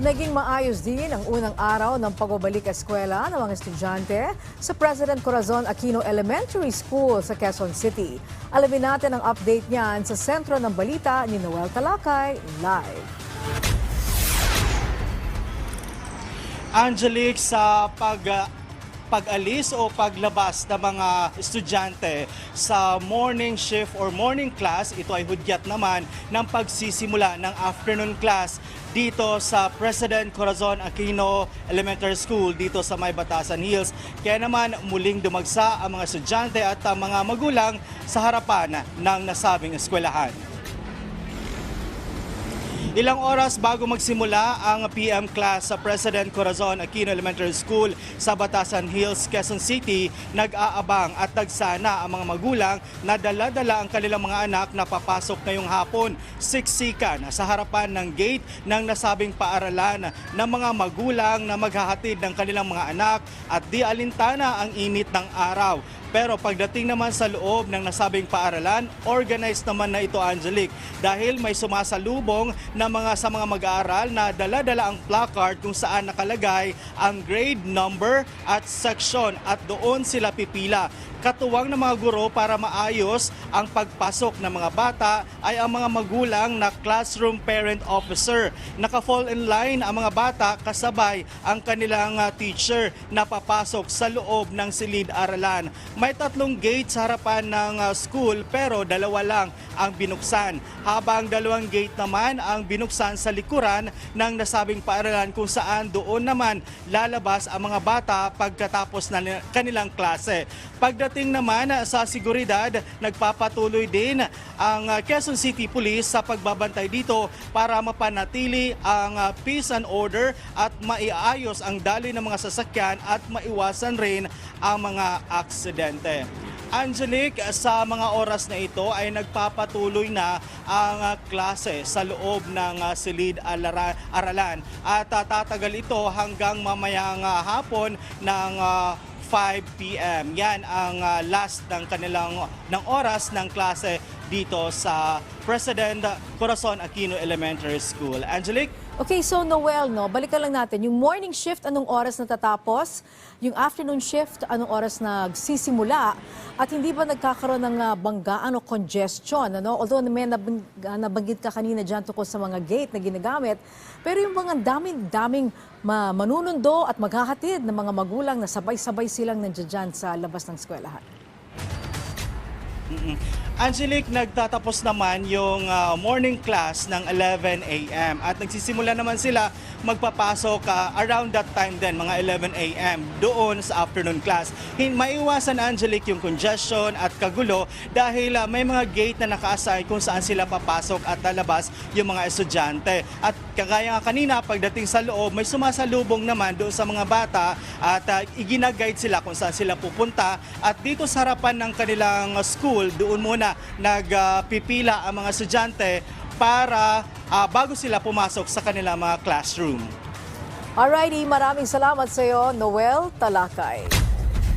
Naging maayos din ang unang araw ng pagbabalik eskwela ng mga estudyante sa President Corazon Aquino Elementary School sa Quezon City. Alamin natin ang update niyan sa sentro ng balita ni Noel Talakay live. Angelique, sa pag pag-alis o paglabas ng mga estudyante sa morning shift or morning class, ito ay hudyat naman ng pagsisimula ng afternoon class dito sa President Corazon Aquino Elementary School dito sa May Batasan Hills. Kaya naman muling dumagsa ang mga estudyante at ang mga magulang sa harapan ng nasabing eskwelahan. Ilang oras bago magsimula ang PM class sa President Corazon Aquino Elementary School sa Batasan Hills, Quezon City, nag-aabang at nagsana ang mga magulang na dala-dala ang kanilang mga anak na papasok ngayong hapon siksikan sa harapan ng gate ng nasabing paaralan ng mga magulang na maghahatid ng kanilang mga anak at di alintana ang init ng araw. Pero pagdating naman sa loob ng nasabing paaralan, organized naman na ito Angelique dahil may sumasalubong na mga sa mga mag-aaral na dala-dala ang placard kung saan nakalagay ang grade number at section at doon sila pipila. Katuwang ng mga guro para maayos ang pagpasok ng mga bata ay ang mga magulang na classroom parent officer. Naka-fall in line ang mga bata kasabay ang kanilang ah, teacher na papasok sa loob ng silid-aralan. May tatlong gate sa harapan ng ah, school pero dalawa lang ang binuksan. Habang dalawang gate naman ang binuksan sa likuran ng nasabing paaralan kung saan doon naman lalabas ang mga bata pagkatapos ng kanilang klase. Pagdating naman ah, sa seguridad, nagpapatuloy din ang ah, Quezon City Police sa pagbabantay dito para mapanatili ang peace and order at maiayos ang daloy ng mga sasakyan at maiwasan rin ang mga aksidente. Angelique, sa mga oras na ito ay nagpapatuloy na ang klase sa loob ng ah, silid aralan at ah, tatagal ito hanggang mamayang ah, hapon ng ah, 5 p.m. Yan ang last ng kanilang ng oras ng klase dito sa President Corazon Aquino Elementary School. Angelique? Okay, so Noel, no, balikan lang natin. Yung morning shift, anong oras natatapos? Yung afternoon shift, anong oras nagsisimula? At hindi ba nagkakaroon ng ah, banggaan o congestion? Ano? Although may nabang- nabanggit ka kanina dyan tungkol sa mga gate na ginagamit, pero yung mga daming-daming ma- manunundo at maghahatid ng mga magulang na sabay-sabay silang nandiyan sa labas ng eskwelahan. Mm-mm. Angelique, nagtatapos naman yung ah, morning class ng 11 a.m. at nagsisimula naman sila magpapasok ah, around that time din, mga 11 a.m. doon sa afternoon class. Hin maiwasan Angelique yung congestion at kagulo dahil ah, may mga gate na naka-assign kung saan sila papasok at lalabas yung mga estudyante. At kagaya nga kanina, pagdating sa loob, may sumasalubong naman doon sa mga bata at uh, iginaguide sila kung saan sila pupunta. At dito sa harapan ng kanilang school, doon muna nagpipila ang mga estudyante para ah, bago sila pumasok sa kanilang mga classroom. Alrighty, maraming salamat sa iyo, Noel Talakay.